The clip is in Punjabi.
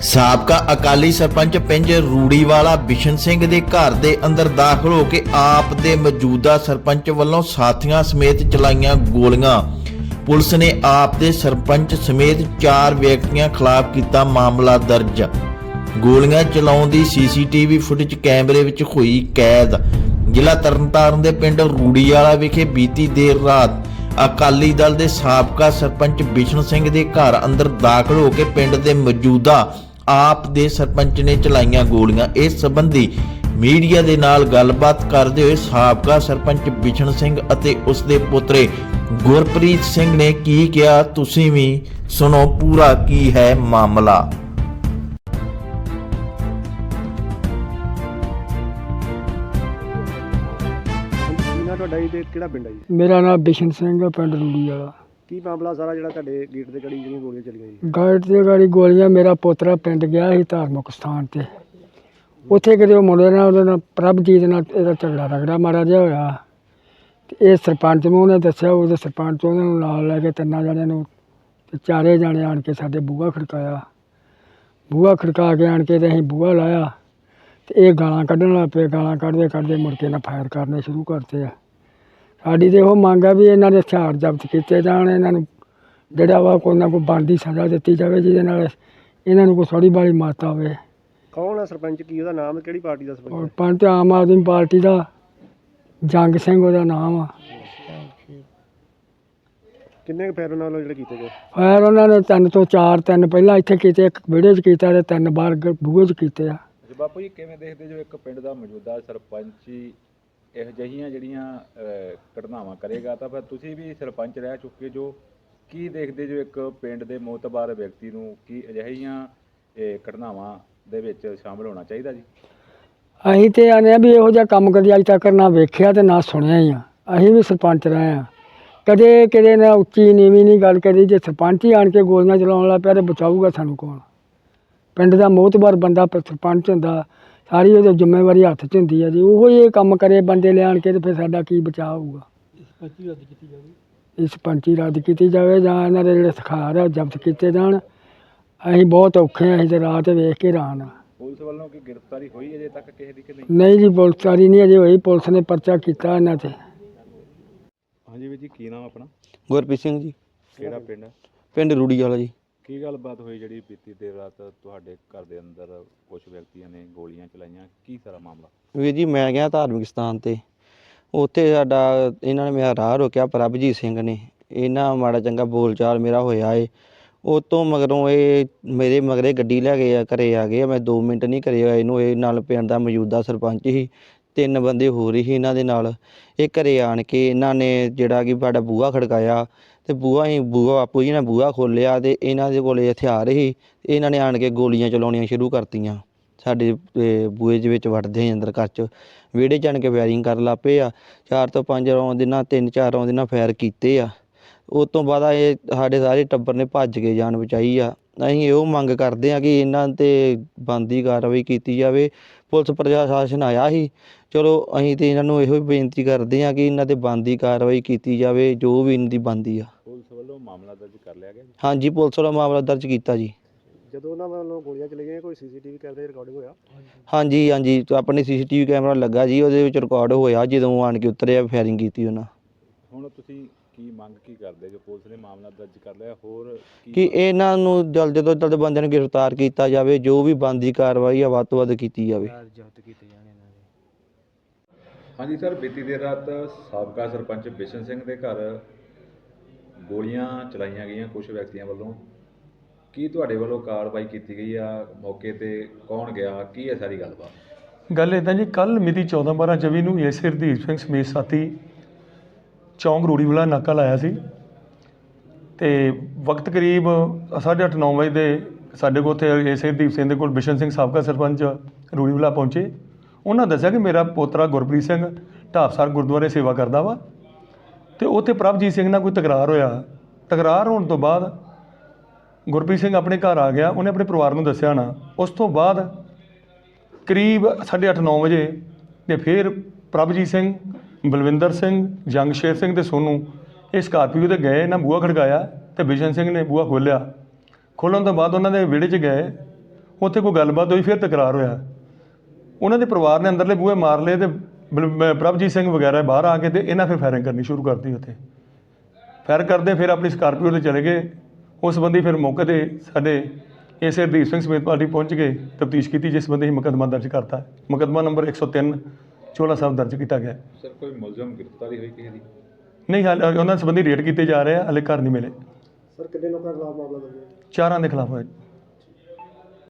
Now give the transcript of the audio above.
ਸਾਬਕਾ ਅਕਾਲੀ ਸਰਪੰਚ ਪਿੰਜ ਰੂੜੀਵਾਲਾ ਬਿਸ਼ਨ ਸਿੰਘ ਦੇ ਘਰ ਦੇ ਅੰਦਰ ਦਾਖਲ ਹੋ ਕੇ ਆਪ ਦੇ ਮੌਜੂਦਾ ਸਰਪੰਚ ਵੱਲੋਂ ਸਾਥੀਆਂ ਸਮੇਤ ਚਲਾਈਆਂ ਗੋਲੀਆਂ। ਪੁਲਿਸ ਨੇ ਆਪ ਦੇ ਸਰਪੰਚ ਸਮੇਤ 4 ਵਿਅਕਤੀਆਂ ਖਿਲਾਫ ਕੀਤਾ ਮਾਮਲਾ ਦਰਜ। ਗੋਲੀਆਂ ਚਲਾਉਣ ਦੀ ਸੀਸੀਟੀਵੀ ਫੁਟੇਜ ਕੈਮਰੇ ਵਿੱਚ ਹੋਈ ਕੈਦ। ਜ਼ਿਲ੍ਹਾ ਤਰਨਤਾਰਨ ਦੇ ਪਿੰਡ ਰੂੜੀਵਾਲਾ ਵਿਖੇ ਬੀਤੀ ਦੇਰ ਰਾਤ ਅਕਾਲੀ ਦਲ ਦੇ ਸਾਬਕਾ ਸਰਪੰਚ ਬਿਸ਼ਨ ਸਿੰਘ ਦੇ ਘਰ ਅੰਦਰ ਦਾਖਲ ਹੋ ਕੇ ਪਿੰਡ ਦੇ ਮੌਜੂਦਾ ਆਪ ਦੇ ਸਰਪੰਚ ਨੇ ਚਲਾਈਆਂ ਗੋਲੀਆਂ। ਇਸ ਸੰਬੰਧੀ ਮੀਡੀਆ ਦੇ ਨਾਲ ਗੱਲਬਾਤ ਕਰਦੇ ਹੋਏ ਸਾਬਕਾ ਸਰਪੰਚ ਬਿਸ਼ਨ ਸਿੰਘ ਅਤੇ ਉਸ ਦੇ ਪੁੱਤਰੇ ਗੁਰਪ੍ਰੀਤ ਸਿੰਘ ਨੇ ਕੀ ਕਿਹਾ ਤੁਸੀਂ ਵੀ ਸੁਣੋ ਪੂਰਾ ਕੀ ਹੈ ਮਾਮਲਾ। ਕੀ ਨਾ ਤੁਹਾਡਾ ਜੀ ਤੇ ਕਿਹੜਾ ਪਿੰਡ ਹੈ ਜੀ? ਮੇਰਾ ਨਾਮ ਬਿਸ਼ਨ ਸਿੰਘ ਪਿੰਡ ਰੂੜੀ ਵਾਲਾ। ਕੀ ਮਾਮਲਾ ਸਾਰਾ ਜਿਹੜਾ ਤੁਹਾਡੇ ਗੇਟ ਦੇ ਗੜੀ ਜਿਹੜੀਆਂ ਗੋਲੀਆਂ ਚੱਲੀਆਂ ਜੀ? ਗਾਇਟ ਤੇ ਗਾੜੀ ਗੋਲੀਆਂ ਮੇਰਾ ਪੋਤਰਾ ਪਿੰਡ ਗਿਆ ਸੀ ਧਾਰਮਿਕ ਸਥਾਨ ਤੇ। ਉੱਥੇ ਕਿਤੇ ਉਹ ਮੁੰਡੇ ਨਾਲ, ਉਹਦੇ ਨਾਲ ਪ੍ਰਭਜੀਤ ਨਾਲ ਇਹਦਾ ਝਗੜਾ ਰਗੜਾ ਮਾੜਾ ਜਿਹਾ ਹੋਇਆ। ਤੇ ਇਹ ਸਰਪੰਚ ਨੂੰ ਉਹਨੇ ਦੱਸਿਆ, ਉਹਦੇ ਸਰਪੰਚ ਉਹਨਾਂ ਨੂੰ ਨਾਲ ਲੈ ਕੇ ਤਿੰਨਾਂ ਜਣਿਆਂ ਨੂੰ ਤੇ ਚਾਰੇ ਜਣੇ ਆਣ ਕੇ ਸਾਡੇ ਬੂਹਾ ਖੜਕਾਇਆ। ਬੂਹਾ ਖੜਕਾ ਕੇ ਆਣ ਕੇ ਤੇ ਅਸੀਂ ਬੂਹਾ ਲਾਇਆ ਤੇ ਇਹ ਗਾਲਾਂ ਕੱਢਣ ਲੱਗ ਪਏ। ਗਾਲਾਂ ਕੱਢਦੇ ਕੱਢਦੇ ਮੁੜ ਕੇ ਨਾ ਫਾਇਰ ਕਰਨੇ ਸ਼ੁਰੂ ਕਰਤੇ ਆ। ਸਾਡੀ ਤੇ ਉਹ ਮੰਗ ਆ ਵੀ ਇਹਨਾਂ ਦੇ ਹਥਿਆਰ ਜ਼ਬਤ ਕੀਤੇ ਜਾਣ ਇਹਨਾਂ ਨੂੰ ਜਿਹੜਾ ਵਾ ਕੋਈ ਨਾ ਕੋਈ ਬਣਦੀ ਸਜ਼ਾ ਦਿੱਤੀ ਜਾਵੇ ਜਿਹਦੇ ਨਾਲ ਇਹਨਾਂ ਨੂੰ ਕੋਈ ਥੋੜੀ ਬਾਲੀ ਮਾਤਾ ਹੋਵੇ। ਕੌਣ ਹੈ ਸਰਪੰਚ? ਕੀ ਉਹਦਾ ਨਾਮ? ਹੈ ਕਿਹੜੀ ਪਾਰਟੀ ਦਾ ਸਰਪੰਚ ਔਰ ਹੈ? ਪੰਜ ਆਮ ਆਦਮੀ ਪਾਰਟੀ ਦਾ ਜੰਗ ਸਿੰਘ ਉਹਦਾ ਨਾਮ ਆ। ਕਿੰਨੇ ਕੁ ਫੈਰ ਨਾਲ ਜਿਹੜੇ ਕੀਤੇ ਗਏ? ਫਾਇਰ ਉਹਨਾਂ ਨੇ ਤਿੰਨ ਤੋਂ ਚਾਰ ਤਿੰਨ ਪਹਿਲਾਂ ਇੱਥੇ ਕੀਤੇ ਇੱਕ ਵਿਹੜੇ 'ਚ ਕੀਤਾ ਤੇ ਤਿੰਨ ਬਾਹਰ ਗ- ਬੂਹੇ 'ਚ ਕੀਤੇ ਆ। ਜੀ ਬਾਪੂ ਜੀ ਕਿਵੇਂ ਦੇਖਦੇ ਜੋ ਇੱਕ ਪਿੰਡ ਦਾ ਮੌਜੂਦਾ ਸਰਪੰਚ ਇਹੋ ਜਿਹੀਆਂ ਜਿਹੜੀਆਂ ਘਟਨਾਵਾਂ ਕਰੇਗਾ, ਤਾਂ ਫਿਰ ਤੁਸੀਂ ਵੀ ਸਰਪੰਚ ਰਹਿ ਚੁੱਕੇ ਜੋ, ਕੀ ਦੇਖਦੇ ਜੋ ਇੱਕ ਪਿੰਡ ਦੇ ਮੋਤਬਾਰ ਵਿਅਕਤੀ ਨੂੰ ਕੀ ਅਜਿਹੀਆਂ ਘਟਨਾਵਾਂ ਦੇ ਵਿੱਚ ਸ਼ਾਮਲ ਹੋਣਾ ਚਾਹੀਦਾ ਜੀ? ਅਸੀਂ ਤੇ ਆਨੇ ਆ ਵੀ ਇਹੋ ਜਿਹਾ ਕੰਮ ਕਦੀ ਅੱਜ ਤੱਕ ਨਾ ਵੇਖਿਆ ਤੇ ਨਾ ਸੁਣਿਆ ਹੀ ਆ। ਅਸੀਂ ਵੀ ਸਰਪੰਚ ਰਹੇ ਆ ਕਦੇ ਕਿਤੇ ਨਾ ਉੱਚੀ ਨੀਵੀਂ ਨਹੀਂ ਗੱਲ ਕਰੀ, ਜੇ ਸਰਪੰਚ ਹੀ ਆਣ ਕੇ ਗੋਲੀਆਂ ਚਲਾਉਣ ਲੱਗ ਪਿਆ ਤੇ ਬਚਾਊਗਾ ਸਾਨੂੰ ਕੌਣ? ਪਿੰਡ ਦਾ ਮੋਤਬਰ ਬੰਦਾ ਸਰਪੰਚ ਹੁੰਦਾ। ਸਾਰੀ ਉਹਦੀ ਜ਼ਿੰਮੇਵਾਰੀ ਹੱਥ 'ਚ ਹੁੰਦੀ ਆ ਜੀ ਉਹੋ ਹੀ ਇਹ ਕੰਮ ਕਰੇ ਬੰਦੇ ਲਿਆਣ ਕੇ ਤੇ ਫਿਰ ਸਾਡਾ ਕੀ ਬਚਾਅ ਹੋਊਗਾ। ਇਸ ਪੰਚੀ ਰੱਦ ਕੀਤੀ ਜਾਵੇ ਜਾਂ ਇਹਨਾਂ ਦੇ ਜਿਹੜੇ ਸਖਾਰ ਆ ਉਹ ਜ਼ਬਤ ਕੀਤੇ ਜਾਣ। ਅਸੀਂ ਬਹੁਤ ਔਖੇ ਆ ਅਸੀਂ ਤੇ ਰਾਤ ਵੇਖ ਕੇ ਹੈਰਾਨ ਆ। ਪੁਲਿਸ ਵੱਲੋਂ ਕੀ ਗ੍ਰਿਫਤਾਰੀ ਹੋਈ ਅਜੇ ਤੱਕ ਕਿਸੇ ਦੀ ਕਿ ਨਹੀਂ? ਨਹੀਂ ਜੀ ਪੁਲਿਸਕਾਰੀ ਨਹੀਂ ਅਜੇ ਹੋਈ ਪੁਲਿਸ ਨੇ ਪਰਚਾ ਕੀਤਾ ਇਹਨਾਂ ਤੇ। ਹਾਂਜੀ ਵੀਰ ਜੀ ਕੀ ਨਾਮ ਆਪਣਾ? ਗੁਰਪ੍ਰੀਤ ਸਿੰਘ ਜੀ। ਕਿਹੜਾ ਪਿੰਡ? ਹੈ ਪਿੰਡ ਰੂੜੀ ਵਾਲਾ ਜੀ। ਕੀ ਗੱਲਬਾਤ ਹੋਈ ਜਿਹੜੀ ਬੀਤੀ ਦੇਰ ਰਾਤ ਤੁਹਾਡੇ ਘਰ ਦੇ ਅੰਦਰ ਕੁਝ ਵਿਅਕਤੀਆਂ ਨੇ ਗੋਲੀਆਂ ਚਲਾਈਆਂ? ਕੀ ਸਾਰਾ ਮਾਮਲਾ? ਵੀਰ ਜੀ, ਮੈਂ ਗਿਆ ਧਾਰਮਿਕ ਸਥਾਨ ਤੇ। ਉੱਥੇ ਸਾਡਾ, ਇਹਨਾਂ ਨੇ ਮੇਰਾ ਰਾਹ ਰੋਕਿਆ, ਪ੍ਰਭਜੀਤ ਸਿੰਘ ਨੇ। ਇਹਨਾਂ ਮਾੜਾ ਚੰਗਾ ਬੋਲਚਾਲ ਮੇਰਾ ਹੋਇਆ ਏ। ਉਹ ਤੋਂ ਮਗਰੋਂ ਇਹ ਮੇਰੇ ਮਗਰੇ ਗੱਡੀ ਲੈ ਗਏ ਆ, ਘਰੇ ਆ ਗਏ ਆ। ਮੈਂ 2 ਮਿੰਟ ਨਹੀਂ ਘਰੇ ਆਏ ਨੂੰ ਇਹ ਨਾਲ ਪਿੰਡ ਦਾ ਮੌਜੂਦਾ ਸਰਪੰਚ ਸੀ। ਤਿੰਨ ਬੰਦੇ ਹੋਰ ਹੀ ਇਹਨਾਂ ਦੇ ਨਾਲ। ਇਹ ਘਰੇ ਆਣ ਕੇ ਇਹਨਾਂ ਨੇ ਜਿਹੜਾ ਕਿ ਸਾਡਾ ਬੂਹਾ ਖੜਕਾਇਆ ਤੇ ਬੂਹਾ ਹੀ ਬੂਹਾ ਬਾਪੂ ਜੀ ਨੇ ਬੂਹਾ ਖੋਲ੍ਹਿਆ ਤੇ ਇਹਨਾਂ ਦੇ ਕੋਲੇ ਹਥਿਆਰ ਸੀ ਇਹਨਾਂ ਨੇ ਆਣ ਕੇ ਗੋਲੀਆਂ ਚਲਾਉਣੀਆਂ ਸ਼ੁਰੂ ਕਰਤੀਆਂ। ਸਾਡੇ ਬੂਹੇ ਦੇ ਵਿੱਚ ਵੜਦੇ ਸੀ ਅੰਦਰ ਘਰ 'ਚ ਵਿਹੜੇ 'ਚ ਆਣ ਕੇ ਫਾਇਰਿੰਗ ਕਰਨ ਲੱਗ ਪਏ ਆ। ਚਾਰ ਤੋਂ ਪੰਜ ਰੌਂਦ ਇਹਨਾਂ ਤਿੰਨ ਚਾਰ ਰੌਂਦ ਇਹਨਾਂ ਫਾਇਰ ਕੀਤੇ ਆ। ਉਸ ਤੋਂ ਬਾਅਦ ਇਹ ਸਾਡੇ ਸਾਰੇ ਟੱਬਰ ਨੇ ਭੱਜ ਕੇ ਜਾਨ ਬਚਾਈ ਆ। ਅਸੀਂ ਇਹੋ ਮੰਗ ਕਰਦੇ ਆ ਕਿ ਇਹਨਾਂ ਤੇ ਬੰਦੀ ਕਾਰਵਾਈ ਕੀਤੀ ਜਾਵੇ। ਪੁਲਿਸ ਪ੍ਰਸ਼ਾਸਨ ਆਇਆ ਸੀ। ਚਲੋ, ਅਸੀਂ ਤੇ ਇਹਨਾਂ ਨੂੰ ਇਹੋ ਹੀ ਬੇਨਤੀ ਕਰਦੇ ਆ ਕਿ ਇਹਨਾਂ ਤੇ ਬੰਦੀ ਕਾਰਵਾਈ ਕੀਤੀ ਜਾਵੇ, ਜੋ ਵੀ ਇਹਨਾਂ ਦੀ ਬੰਦੀ ਆ। ਵੱਲੋਂ ਮਾਮਲਾ ਦਰਜ ਕਰ ਲਿਆ ਗਿਆ ਜੀ? ਹਾਂਜੀ ਪੁਲਿਸ ਵੱਲੋਂ ਮਾਮਲਾ ਦਰਜ ਕੀਤਾ ਜੀ। ਜਦੋਂ ਉਹਨਾਂ ਵੱਲੋਂ ਗੋਲੀਆਂ ਚਲੀਆਂ ਕੋਈ ਸੀਸੀਟੀਵੀ ਕੈਮਰੇ ਰਿਕਾਰਡਿੰਗ ਹੋਇਆ? ਹਾਂਜੀ ਹਾਂਜੀ ਤੇ ਆਪਣੇ ਸੀਸੀਟੀਵੀ ਕੈਮਰਾ ਲੱਗਾ ਜੀ ਉਹਦੇ ਵਿੱਚ ਰਿਕਾਰਡ ਹੋਇਆ ਜਦੋਂ ਆਣ ਕੇ ਉਤਰਿਆ ਫਾਇਰਿੰਗ ਕੀਤੀ ਉਹਨਾਂ। ਹੁਣ ਤੁਸੀਂ ਕੀ ਮੰਗ ਕੀ ਕਰਦੇ ਜੋ ਪੁਲਿਸ ਨੇ ਮਾਮਲਾ ਦਰਜ ਕਰ ਲਿਆ? ਹੋਰ ਕੀ ਕਿ ਇਹਨਾਂ ਨੂੰ ਜਲਦ ਤੋਂ ਜਲਦ ਬੰਦਿਆਂ ਨੂੰ ਗ੍ਰਿਫਤਾਰ ਕੀਤਾ ਜਾਵੇ ਜੋ ਵੀ ਬੰਦੀ ਕਾਰਵਾਈ ਆ ਵੱਧ ਤੋਂ ਵੱਧ ਕੀਤੀ ਜਾਵੇ। ਹਾਂਜੀ ਸਰ ਬੀਤੀ ਦੇਰ ਰਾਤ ਸਾਬਕਾ ਸਰਪੰਚ ਬਿਸ਼ਨ ਸਿੰਘ ਦੇ ਘਰ ਗੋਲੀਆਂ ਚਲਾਈਆਂ ਗਈਆਂ ਕੁਝ ਵਿਅਕਤੀਆਂ ਵੱਲੋਂ। ਕੀ ਤੁਹਾਡੇ ਵੱਲੋਂ ਕਾਰਵਾਈ ਕੀਤੀ ਗਈ ਆ? ਮੌਕੇ ਤੇ ਕੌਣ ਗਿਆ? ਕੀ ਹੈ ਸਾਰੀ ਗੱਲਬਾਤ? ਗੱਲ ਇਦਾਂ ਜੀ ਕੱਲ ਮਿਤੀ 14 12 24 ਨੂੰ ਏਸ ਹਰਦੀਪ ਸਿੰਘ ਸਮੇਤ ਸਾਥੀ ਚੌਂਕ ਰੂੜੀਵਾਲਾ ਨਾਕਾ ਲਾਇਆ ਸੀ। ਤੇ ਵਕਤ ਕਰੀਬ 8:30 9 ਵਜੇ ਦੇ ਸਾਡੇ ਕੋਲ ਉੱਥੇ ਏਸ ਹਰਦੀਪ ਸਿੰਘ ਦੇ ਕੋਲ ਬਿਸ਼ਨ ਸਿੰਘ ਸਾਬਕਾ ਸਰਪੰਚ ਰੂੜੀਵਾਲਾ ਪਹੁੰਚੇ। ਉਹਨਾਂ ਦੱਸਿਆ ਕਿ ਮੇਰਾ ਪੋਤਰਾ ਗੁਰਪ੍ਰੀਤ ਸਿੰਘ ਢਾਬਸਰ ਗੁਰਦੁਆਰੇ ਸੇਵਾ ਕਰਦਾ ਵਾ। ਤੇ ਉੱਥੇ ਪ੍ਰਭਜੀਤ ਸਿੰਘ ਨਾਲ ਕੋਈ ਤਕਰਾਰ ਹੋਇਆ। ਤਕਰਾਰ ਹੋਣ ਤੋਂ ਬਾਅਦ ਗੁਰਪ੍ਰੀਤ ਸਿੰਘ ਆਪਣੇ ਘਰ ਆ ਗਿਆ। ਉਹਨੇ ਆਪਣੇ ਪਰਿਵਾਰ ਨੂੰ ਦੱਸਿਆ ਨਾ। ਉਸ ਤੋਂ ਬਾਅਦ ਕਰੀਬ 8:30 9 ਵਜੇ ਤੇ ਫਿਰ ਪ੍ਰਭਜੀਤ ਸਿੰਘ, ਬਲਵਿੰਦਰ ਸਿੰਘ, ਜੰਗਸ਼ੇਰ ਸਿੰਘ ਤੇ ਸੋਨੂ ਇਹ ਸਕਾਰਪੀਓ ਤੇ ਗਏ। ਇਹਨਾਂ ਬੂਹਾ ਖੜਕਾਇਆ ਤੇ ਬਿਸ਼ਨ ਸਿੰਘ ਨੇ ਬੂਹਾ ਖੋਲ੍ਹਿਆ। ਖੋਲ੍ਹਣ ਤੋਂ ਬਾਅਦ ਉਹਨਾਂ ਦੇ ਵਿਹੜੇ 'ਚ ਗਏ। ਉੱਥੇ ਕੋਈ ਗੱਲਬਾਤ ਹੋਈ, ਫਿਰ ਤਕਰਾਰ ਹੋਇਆ। ਉਹਨਾਂ ਦੇ ਪਰਿਵਾਰ ਨੇ ਅੰਦਰਲੇ ਬੂਹੇ ਮਾਰ ਲਏ ਤੇ ਬਲ- ਮ- ਪ੍ਰਭਜੀਤ ਸਿੰਘ ਵਗੈਰਾ ਬਾਹਰ ਆ ਕੇ ਤੇ ਇਹਨਾਂ ਫਿਰ ਫਾਇਰਿੰਗ ਕਰਨੀ ਸ਼ੁਰੂ ਕਰਤੀ ਉੱਥੇ। ਫਾਇਰ ਕਰਦੇ ਫਿਰ ਆਪਣੀ ਸਕਾਰਪੀਓ ਤੇ ਚਲੇ ਗਏ। ਉਸ ਸੰਬੰਧੀ ਫਿਰ ਮੌਕੇ ਤੇ ਸਾਡੇ ਐਸਏ ਹਰਦੀਪ ਸਿੰਘ ਸਮੇਤ ਪਾਰਟੀ ਪਹੁੰਚ ਕੇ ਤਫਤੀਸ਼ ਕੀਤੀ ਜਿਸ ਸੰਬੰਧੀ ਮੁਕੱਦਮਾ ਦਰਜ ਕਰਤਾ। ਮੁਕੱਦਮਾ ਨੰਬਰ 103 ਚੋਲਾ ਸਾਹਿਬ ਦਰਜ ਕੀਤਾ ਗਿਆ। ਹੈ। ਸਰ ਕੋਈ ਮੁਲਜ਼ਮ ਗ੍ਰਿਫਤਾਰੀ ਹੋਈ ਕਿਸੇ ਦੀ? ਨਹੀਂ ਹਾਲ ਉਹਨਾਂ ਸੰਬੰਧੀ ਰੇਡ ਕੀਤੇ ਜਾ ਰਹੇ ਆ ਹਲੇ ਘਰ ਨਹੀਂ ਮਿਲੇ। ਸਰ ਕਿੰਨੇ ਲੋਕਾਂ ਖਿਲਾਫ ਮਾਮਲਾ ਦਰਜ ਹੈ ਚਾਰਾਂ ਦੇ ਖਿਲਾਫ ਹੋਇਆ।